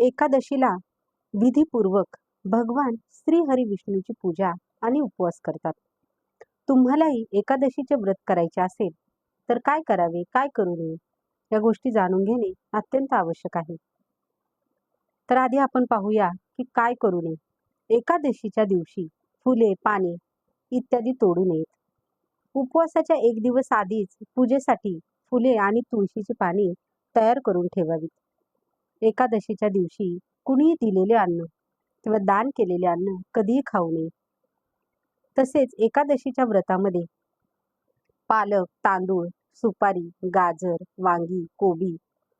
एकादशीला विधीपूर्वक भगवान श्री विष्णूची पूजा आणि उपवास करतात. तुम्हालाही एकादशीचे व्रत करायचे असेल तर काय करावे काय करू नये या गोष्टी जाणून घेणे अत्यंत आवश्यक आहे. तर आधी आपण पाहूया की काय करू नये. एकादशीच्या दिवशी फुले पाने इत्यादी तोडू नयेत. उपवासाच्या एक दिवस आधीच पूजेसाठी फुले आणि तुळशीची पाने तयार करून ठेवावीत. एकादशीच्या दिवशी कुणीही दिलेले अन्न किंवा दान केलेले अन्न कधीही खाऊ नये. तसेच एकादशीच्या व्रतामध्ये पालक तांदूळ सुपारी गाजर वांगी कोबी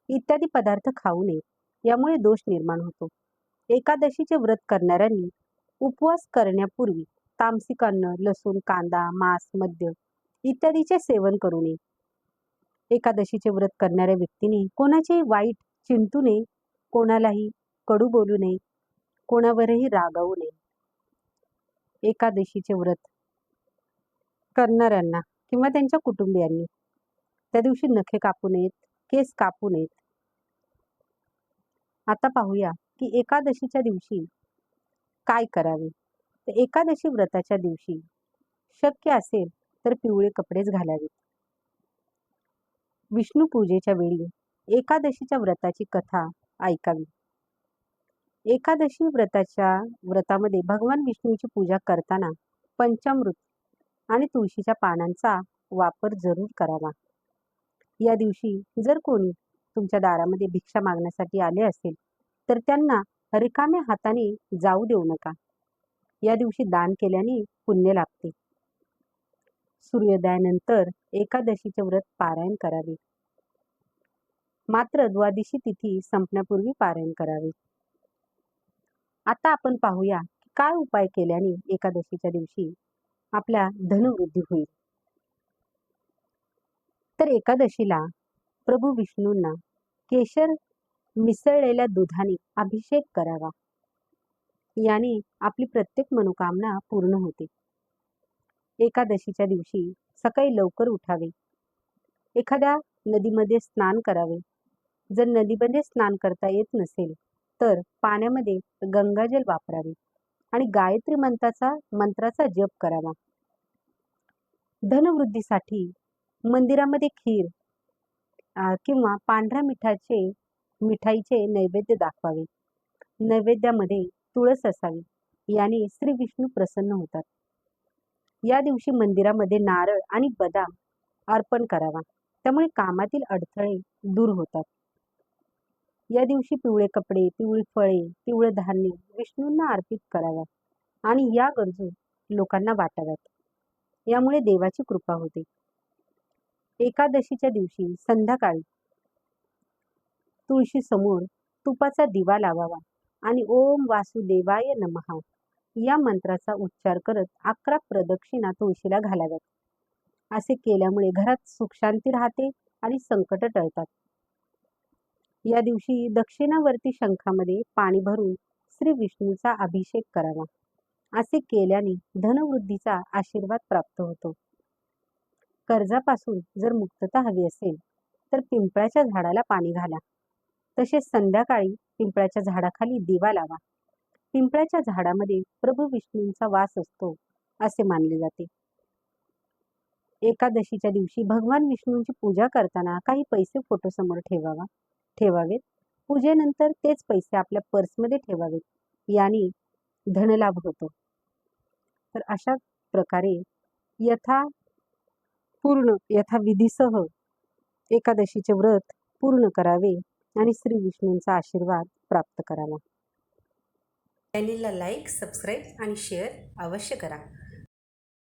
इत्यादी पदार्थ खाऊ नये यामुळे दोष निर्माण होतो. एकादशीचे व्रत करणाऱ्यांनी उपवास करण्यापूर्वी तामसिक अन्न लसूण कांदा मांस मद्य इत्यादीचे सेवन करू नये. एकादशीचे व्रत करणाऱ्या व्यक्तीने कोणाचेही वाईट चिंतू नये कोणालाही कडू बोलू नये कोणावरही रागावू नये. एकादशीचे व्रत करणाऱ्यांना किंवा त्यांच्या कुटुंबियांनी. त्या दिवशी नखे कापू नयेत केस कापू नयेत. आता पाहूया की एकादशीच्या दिवशी काय करावे? तर एकादशी व्रताच्या दिवशी शक्य असेल तर पिवळे कपडेच घालावेत. विष्णू पूजेच्या वेळी एकादशीच्या व्रताची कथा ऐकावी. एकादशी व्रताच्या व्रतामध्ये भगवान विष्णूची पूजा करताना पंचामृत आणि तुळशीच्या पानांचा वापर जरूर करावा. या दिवशी जर कोणी तुमच्या दारामध्ये भिक्षा मागण्यासाठी आले असेल तर त्यांना रिकाम्या हाताने जाऊ देऊ नका. या दिवशी दान केल्याने पुण्य लाभते. सूर्योदयानंतर एकादशीचे व्रत पारायण करावे. मात्र द्वादशी तिथी संपण्यापूर्वी पारायण करावे. आता आपण पाहूया काय उपाय केल्याने एकादशीच्या दिवशी आपल्या धनवृद्धी होईल. तर एकादशीला प्रभू विष्णूंना केशर मिसळलेल्या दुधाने अभिषेक करावा. याने आपली प्रत्येक मनोकामना पूर्ण होते. एकादशीच्या दिवशी सकाळी लवकर उठावे. एखाद्या नदीमध्ये स्नान करावे. जर नदीमध्ये स्नान करता येत नसेल तर पाण्यामध्ये गंगाजल वापरावे आणि गायत्री मंत्राचा मंत्राचा जप करावा. धनवृद्धीसाठी मंदिरामध्ये खीर किंवा पांढऱ्या मिठाचे मिठाईचे नैवेद्य दाखवावे. नैवेद्यामध्ये तुळस असावी याने श्री विष्णू प्रसन्न होतात. या दिवशी मंदिरामध्ये नारळ आणि बदाम अर्पण करावा त्यामुळे कामातील अडथळे दूर होतात. या दिवशी पिवळे कपडे पिवळी फळे पिवळे धान्य विष्णूंना अर्पित कराव्यात आणि या गरजू लोकांना वाटाव्यात. यामुळे देवाची कृपा होते. एकादशीच्या दिवशी संध्याकाळी तुळशी समोर तुपाचा दिवा लावावा आणि ओम वासुदेवाय नमहा या मंत्राचा उच्चार करत अकरा प्रदक्षिणा तुळशीला घालाव्यात. असे केल्यामुळे घरात सुखशांती राहते आणि संकट टळतात. या दिवशी दक्षिणावर्ती शंखामध्ये पाणी भरून श्री विष्णूचा अभिषेक करावा असे केल्याने धनवृद्धीचा आशीर्वाद प्राप्त होतो. कर्जापासून जर मुक्तता हवी असेल तर पिंपळाच्या झाडाला पाणी घाला. तसेच संध्याकाळी पिंपळाच्या झाडाखाली दिवा लावा. पिंपळाच्या झाडामध्ये प्रभू विष्णूंचा वास असतो असे मानले जाते. एकादशीच्या दिवशी भगवान विष्णूंची पूजा करताना काही पैसे फोटोसमोर ठेवावा. ठेवावेत. पूजेनंतर तेच पैसे आपल्या पर्समध्ये ठेवावेत. याने धनलाभ होतो. तर अशा प्रकारे यथा पूर्ण यथाविधीसह एकादशीचे व्रत पूर्ण करावे आणि श्री विष्णूंचा आशीर्वाद प्राप्त करावा. चॅनेलला लाईक सबस्क्राईब आणि शेअर अवश्य करा.